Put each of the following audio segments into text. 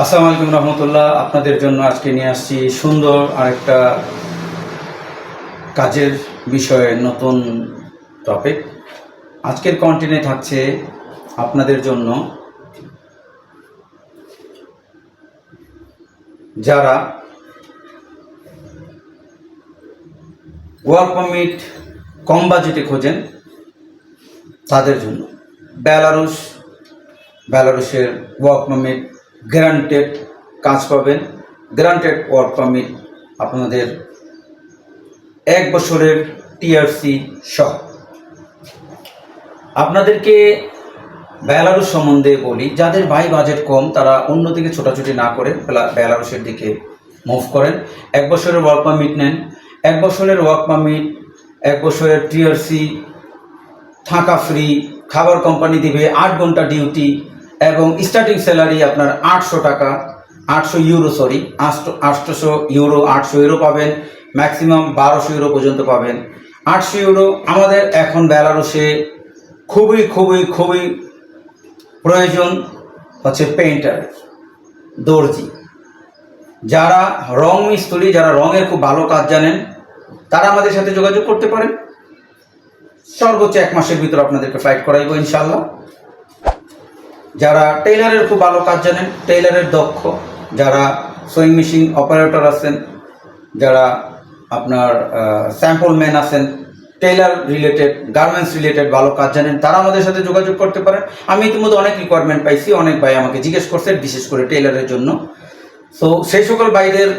আসসালামু আলাইকুম রহমতুল্লাহ। আপনাদের জন্য আজকে নিয়ে আসছি সুন্দর আরেকটা কাজের বিষয়ে নতুন টপিক আজকের কন্টেন্টে থাকছে আপনাদের জন্য যারা ওয়ার্ক পারমিট কম বাজেটে খোঁজেন, তাদের জন্য। বেলারুশ, বেলারুশের ওয়ার্ক পারমিট গ্যারান্টেড কাজ পাবেন। গ্যারান্টেড ওয়ার্ক পারমিট আপনাদের এক বছরের টিআরসি সহ। আপনাদেরকে বেলারুস সম্বন্ধে বলি, যাদের ভাই বাজেট কম, তারা অন্যদিকে ছোটাছুটি না করে বেলারুসের দিকে মুভ করেন। এক বছরের ওয়ার্ক পারমিট নেন। এক বছরের ওয়ার্ক পারমিট, এক বছরের টিআরসি থাকা ফ্রি খাবার কোম্পানি দিবে, আট ঘণ্টা ডিউটি এবং স্টার্টিং স্যালারি আপনার আটশো টাকা, আটশো ইউরো সরি আটশোশো ইউরো আটশো ইউরো পাবেন ম্যাক্সিমাম বারোশো ইউরো পর্যন্ত পাবেন। আটশো ইউরো আমাদের এখন বেলারুশে খুবই খুবই খুবই প্রয়োজন হচ্ছে পেইন্টার দর্জি। যারা রং মিস্ত্রি, যারা রঙের খুব ভালো কাজ জানেন, তারা আমাদের সাথে যোগাযোগ করতে পারেন। সর্বোচ্চ এক মাসের ভিতর আপনাদেরকে ফ্লাইট করাইবো ইনশাল্লাহ যারা টেইলারের খুব ভালো কাজ জানেন, টেইলারের দক্ষ, যারা সুইং মেশিন অপারেটর আছেন, যারা আপনার স্যাম্পল ম্যান আছেন, টেইলার রিলেটেড গার্মেন্টস রিলেটেড ভালো কাজ জানেন, তারা আমাদের সাথে যোগাযোগ করতে পারেন। আমি ইতিমধ্যে অনেক রিকোয়ারমেন্ট পাইছি, অনেক ভাই আমাকে জিজ্ঞেস করছে বিশেষ করে টেইলারের জন্য। সো সেই সকল ভাইদের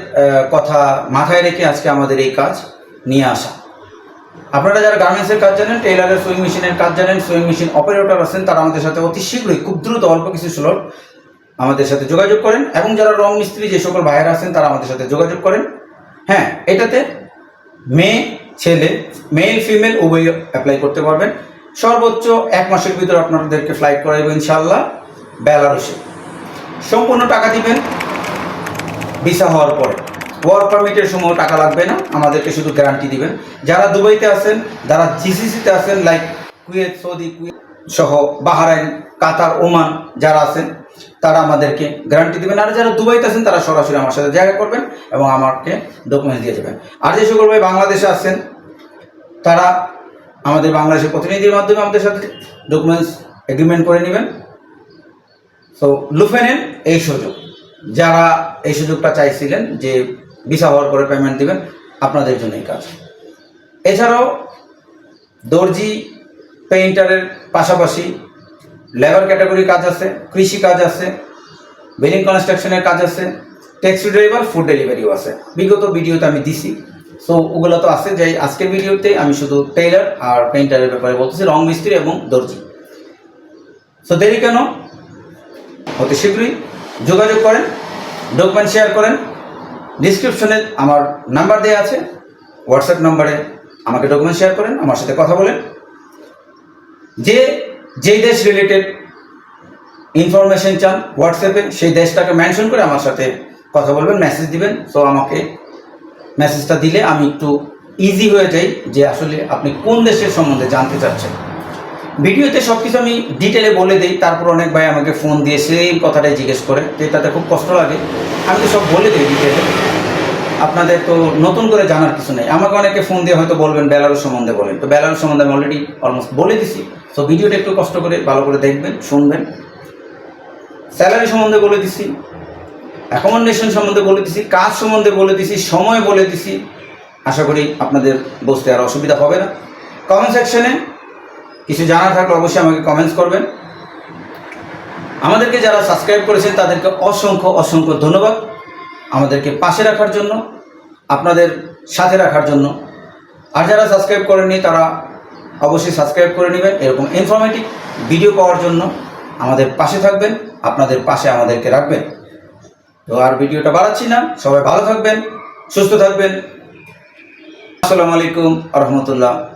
কথা মাথায় রেখে আজকে আমাদের এই কাজ নিয়ে আসা। আপনারা যারা গার্মেন্টসের কাজ জানেন টেইলারের সুইং মেশিনের কাজ জানেন সুইং মেশিন অপারেটর আছেন, তারা আমাদের সাথে অতি শীঘ্রই, খুব দ্রুত অল্প কিছু স্লট আমাদের সাথে যোগাযোগ করেন এবং যারা রং মিস্ত্রি যে সকল ভাইয়েরা আছেন, তারা আমাদের সাথে যোগাযোগ করেন। হ্যাঁ এটাতে মেয়ে, ছেলে মেল ফিমেল উভয় অ্যাপ্লাই করতে পারবেন। সর্বোচ্চ এক মাসের ভিতরে আপনাদেরকে ফ্লাইট করাইব ইনশাল্লাহ বেলারুসে। সম্পূর্ণ টাকা দিবেন ভিসা হওয়ার পরে। ওয়ার্ক পারমিটের সময় টাকা লাগবে না, আমাদেরকে শুধু গ্যারান্টি দিবেন। যারা দুবাইতে আছেন, যারা জিসিসিতে আছেন লাইক কুয়েত সৌদি কুয়েত সহ বাহারাইন কাতার ওমান যারা আছেন, তারা আমাদেরকে গ্যারান্টি দিবেন। আর যারা দুবাইতে আছেন, তারা সরাসরি আমার সাথে জায়গা করবেন এবং আমাকে ডকুমেন্টস দিয়ে দেবেন। আর যে সকল ভাই বাংলাদেশে আছেন, তারা আমাদের বাংলাদেশের প্রতিনিধির মাধ্যমে আমাদের সাথে ডকুমেন্টস এগ্রিমেন্ট করে নেবেন। তো লুফে নেন, এই সুযোগ। যারা এই সুযোগটা চাইছিলেন যে ভিসা হওয়ার পরে পেমেন্ট দেবেন, আপনাদের জন্য এই কাজ। এছাড়াও, দর্জি পেইন্টারের পাশাপাশি লেবার ক্যাটাগরি কাজ আছে, কৃষি কাজ আছে বিল্ডিং কনস্ট্রাকশনের কাজ আছে ট্যাক্সি ড্রাইভার ফুড ডেলিভারিও আছে। বিগত ভিডিওতে আমি দিছি। সো ওগুলো তো আছে যে আজকের ভিডিওতে আমি শুধু টেইলার আর পেইন্টারের ব্যাপারে বলতেছি, রং মিস্ত্রি এবং দর্জি। সো দেরি কেন? অতি শীঘ্রই যোগাযোগ করেন ডকুমেন্ট শেয়ার করেন ডিসক্রিপশনে আমার নাম্বার দেওয়া আছে হোয়াটসঅ্যাপ নাম্বারে আমাকে ডকুমেন্ট শেয়ার করেন, আমার সাথে কথা বলেন। যে, যেই দেশ রিলেটেড ইনফরমেশন চান হোয়াটসঅ্যাপে সেই দেশটাকে মেনশন করে আমার সাথে কথা বলবেন মেসেজ দিবেন। সো আমাকে মেসেজটা দিলে আমি একটু ইজি হয়ে যাই যে আসলে আপনি কোন দেশের সম্বন্ধে জানতে চাচ্ছেন। ভিডিওতে সব কিছু আমি ডিটেলে বলে দিই, তারপর অনেক ভাই আমাকে ফোন দিয়ে সেই কথাটাই জিজ্ঞেস করে তো তাতে খুব কষ্ট লাগে। আমি তো সব বলে দিই ডিটেলে আপনাদের তো নতুন করে জানার কিছু নেই। আমাকে অনেকে ফোন দিয়ে হয়তো বলবেন বেলারুস সম্বন্ধে বলেন। তো বেলারুস সম্বন্ধে আমি অলরেডি অলমোস্ট বলে দিছি। তো ভিডিওটা একটু কষ্ট করে ভালো করে দেখবেন, শুনবেন। স্যালারি সম্বন্ধে বলে দিছি অ্যাকোমোডেশন সম্বন্ধে বলে দিছি, কাজ সম্বন্ধে বলে দিছি, সময় বলে দিছি। আশা করি আপনাদের বসতে আর অসুবিধা হবে না। কমেন্ট সেকশনে কিছু জানার থাকলে অবশ্যই আমাকে কমেন্টস করবেন। আমাদেরকে যারা সাবস্ক্রাইব করেছেন, তাদেরকে অসংখ্য অসংখ্য ধন্যবাদ। আমাদেরকে পাশে রাখার জন্য, আপনাদের সাথে রাখার জন্য। আর যারা সাবস্ক্রাইব করেননি, তারা অবশ্যই সাবস্ক্রাইব করে নেবেন। এরকম ইনফরমেটিভ ভিডিও পাওয়ার জন্য আমাদের পাশে থাকবেন, আপনাদের পাশে আমাদেরকে রাখবেন। তো আর ভিডিওটা বাড়াচ্ছি না। সবাই ভালো থাকবেন, সুস্থ থাকবেন। আসসালামু আলাইকুম রহমতুল্লাহ।